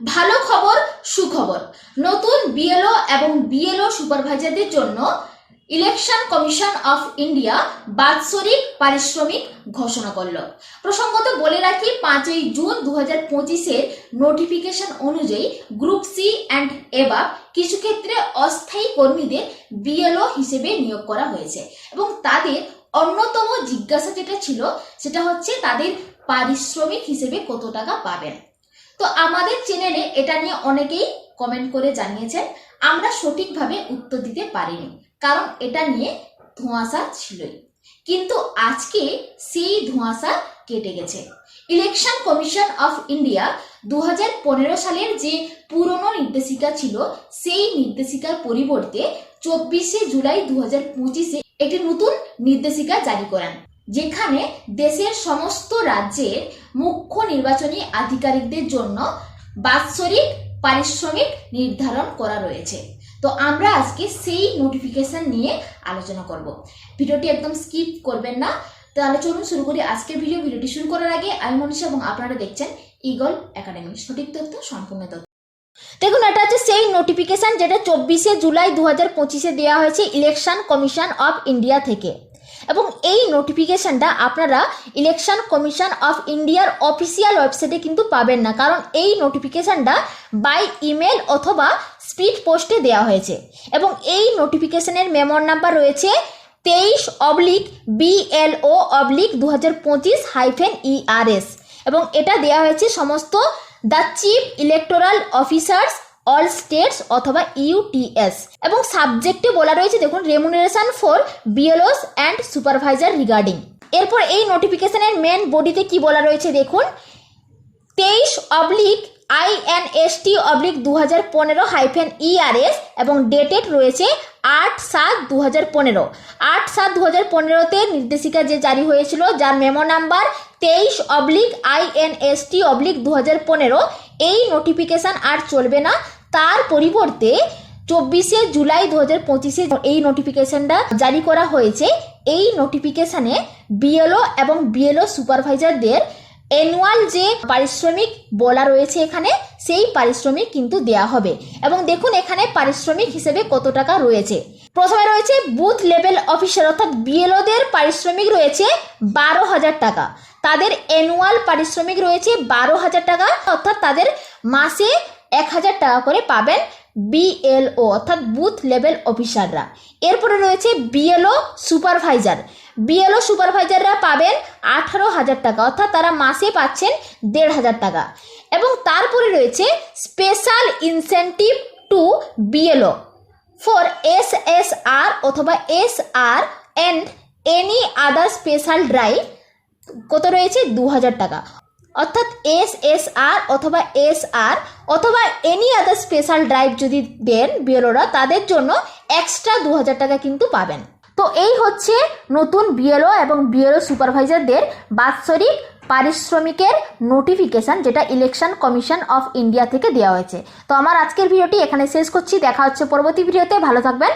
ভালো খবর, সুখবর। নতুন বিএলও এবং বিএলও সুপারভাইজারদের জন্য ইলেকশন কমিশন অফ ইন্ডিয়া বাৎসরিক পারিশ্রমিক ঘোষণা করল। প্রসঙ্গত বলে রাখি, পাঁচই জুন দু হাজার পঁচিশের নোটিফিকেশন অনুযায়ী গ্রুপ সি অ্যান্ড এবার কিছু ক্ষেত্রে অস্থায়ী কর্মীদের বিএলও হিসেবে নিয়োগ করা হয়েছে এবং তাদের অন্যতম জিজ্ঞাসা যেটা ছিল, সেটা হচ্ছে তাদের পারিশ্রমিক হিসেবে কত টাকা পাবেন। তো আমাদের চ্যানেলে এটা নিয়ে অনেকেই কমেন্ট করে জানিয়েছেন, আমরা সঠিকভাবে উত্তর দিতে পারিনি, কারণ এটা নিয়ে ধোঁয়াশা ছিলই। কিন্তু আজকে সেই ধোঁয়াশা কেটে গেছে। ইলেকশন কমিশন অফ ইন্ডিয়া দু হাজার পনেরো সালের যে পুরনো নির্দেশিকা ছিল, সেই নির্দেশিকার পরিবর্তে চব্বিশে জুলাই দু হাজার পঁচিশে একটি নতুন নির্দেশিকা জারি করেন। যেখানে দেশের সমস্ত রাজ্যের মুখ্য নির্বাচনী আধিকারিকদের জন্য বাৎসরিক পারিশ্রমিক নির্ধারণ করা রয়েছে। তো আমরা আজকে সেই নোটিফিকেশন নিয়ে আলোচনা করব। ভিডিওটি একদম স্কিপ করবেন না। তাহলে চলুন শুরু করি আজকের ভিডিও ভিডিওটি শুরু করার আগে আমি মনীষা এবং আপনারা দেখছেন ইগল একাডেমি সঠিক তথ্য, সম্পূর্ণ তথ্য। দেখুন, এটা হচ্ছে সেই নোটিফিকেশন যেটা চব্বিশে জুলাই দু হাজার পঁচিশে দেওয়া হয়েছে ইলেকশন কমিশন অফ ইন্ডিয়া থেকে। এবং এই নোটিফিকেশনটা আপনারা ইলেকশন কমিশন অফ ইন্ডিয়ার অফিসিয়াল ওয়েবসাইটে কিন্তু পাবেন না। কারণ এই নোটিফিকেশনটা বাই ইমেল অথবা স্পিড পোস্টে দেওয়া হয়েছে। এবং এই নোটিফিকেশানের মেমোর নাম্বার রয়েছে তেইশ অবলিক বিএলও অবলিক দু হাজার পঁচিশ হাইফেন ইআরএস এবং এটা দেওয়া হয়েছে সমস্ত the chief electoral officers all states অথবা ইউটিএস এবং সাবজেক্টে বলা রয়েছে, দেখুন remuneration for BLOs and supervisor regarding এরপর এই নোটিফিকেশনের মেন বডিতে কি বলা রয়েছে, দেখুন, তেইশ অবলিক আইএনএসটি অবলিক দু হাজার পনেরো হাইফেন ইআরএস এবং ডেটেড রয়েছে আট সাত দু হাজার পনেরো। আট সাত দু হাজার পনেরোতে নির্দেশিকা যে জারি হয়েছিল, যার মেমো নাম্বার তেইশ অবলিক আইএনএসটি অবলিক দু হাজার পনেরো, এই নোটিফিকেশান আর চলবে না। তার পরিবর্তে চব্বিশে জুলাই দু হাজার পঁচিশে এই নোটিফিকেশনটা জারি করা হয়েছে, এই নোটিফিকেশানে বিএলও এবং বিএলও সুপারভাইজারদের অ্যানুয়াল যে পারিশ্রমিক বলা রয়েছে এখানে, সেই পারিশ্রমিক কিন্তু দেয়া হবে। এবং দেখুন এখানে পারিশ্রমিক হিসেবে কত টাকা রয়েছে। প্রথমে রয়েছে বুথ লেভেল অফিসার, অর্থাৎ বিএলওদের পারিশ্রমিক রয়েছে বারো হাজার টাকা। তাদের অ্যানুয়াল পারিশ্রমিক রয়েছে বারো হাজার টাকা, অর্থাৎ তাদের মাসে এক হাজার টাকা করে পাবেন বিএলও অর্থাৎ বুথ লেভেল অফিসাররা এরপরে রয়েছে বিএলও সুপারভাইজার বিএলও সুপারভাইজাররা পাবেন আঠারো হাজার টাকা, অর্থাৎ তারা মাসে পাচ্ছেন দেড় হাজার টাকা। এবং তারপরে রয়েছে special incentive to BLO for S S R অথবা S R and any other special drive কত রয়েছে? দু হাজার টাকা। অর্থাৎ এস এস আর অথবা এস আর অথবা এনি আদার স্পেশাল ড্রাইভ যদি দেন বিএলওরা, তাদের জন্য এক্সট্রা দু হাজার টাকা কিন্তু পাবেন। তো এই হচ্ছে নতুন বিএলও এবং বিএলও সুপারভাইজারদের বাৎসরিক পারিশ্রমিকের নোটিফিকেশন যেটা ইলেকশন কমিশন অফ ইন্ডিয়া থেকে দেওয়া হয়েছে। তো আমার আজকের ভিডিওটি এখানে শেষ করছি। দেখা হচ্ছে পরবর্তী ভিডিওতে। ভালো থাকবেন।